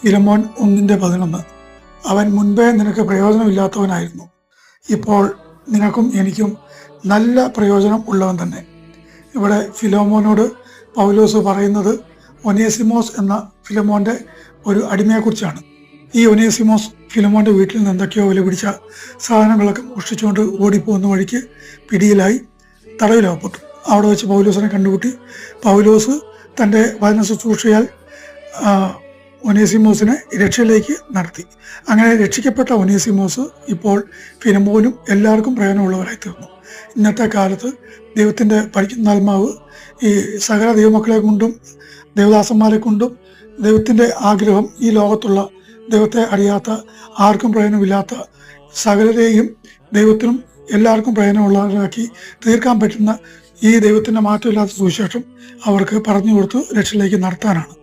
ഫിലമോൻ ഒന്നിന്റെ പതിനൊന്ന്. അവൻ മുൻപേ നിനക്ക് പ്രയോജനമില്ലാത്തവനായിരുന്നു. ഇപ്പോൾ നിനക്കും എനിക്കും നല്ല പ്രയോജനം ഉള്ളവൻ തന്നെ. ഇവിടെ ഫിലോമോനോട് പൗലോസ് പറയുന്നത് ഒനേസിമോസ് എന്ന ഫിലമോന്റെ ഒരു അടിമയെക്കുറിച്ചാണ്. ഈ ഒനേസിമോസ് ഫിലമോന്റെ വീട്ടിൽ നിന്ന് എന്തൊക്കെയോ വില പിടിച്ച സാധനങ്ങളൊക്കെ മോഷ്ടിച്ചുകൊണ്ട് ഓടിപ്പോകുന്ന വഴിക്ക് പിടിയിലായി തടവിലാകപ്പെട്ടു അവിടെ വെച്ച് പൗലോസിനെ കണ്ടുകൂട്ടി പൗലോസ് തന്റെ വചന ശുശ്രൂഷയാൽ ഒനേസിമോസിനെ രക്ഷയിലേക്ക് നടത്തി. അങ്ങനെ രക്ഷിക്കപ്പെട്ട ഒനേസിമോസ് ഇപ്പോൾ ഫിനമോനും എല്ലാവർക്കും പ്രയോജനമുള്ളവരായി തീർന്നു. ഇന്നത്തെ കാലത്ത് ദൈവത്തിന്റെ പഠിക്കുന്ന ആത്മാവ് ഈ സകല ദൈവമക്കളെ കൊണ്ടും ദേവദാസന്മാരെ കൊണ്ടും ദൈവത്തിന്റെ ആഗ്രഹം ഈ ലോകത്തുള്ള ദൈവത്തെ അറിയാത്ത ആർക്കും പ്രയോജനമില്ലാത്ത സകലരെയും ദൈവത്തിനും എല്ലാവർക്കും പ്രയോജനമുള്ളവരാക്കി തീർക്കാൻ പറ്റുന്ന ഈ ദൈവത്തിന്റെ മാറ്റമില്ലാത്ത സുവിശേഷം അവർക്ക് പറഞ്ഞു കൊടുത്ത് രക്ഷയിലേക്ക് നടത്താനാണ്.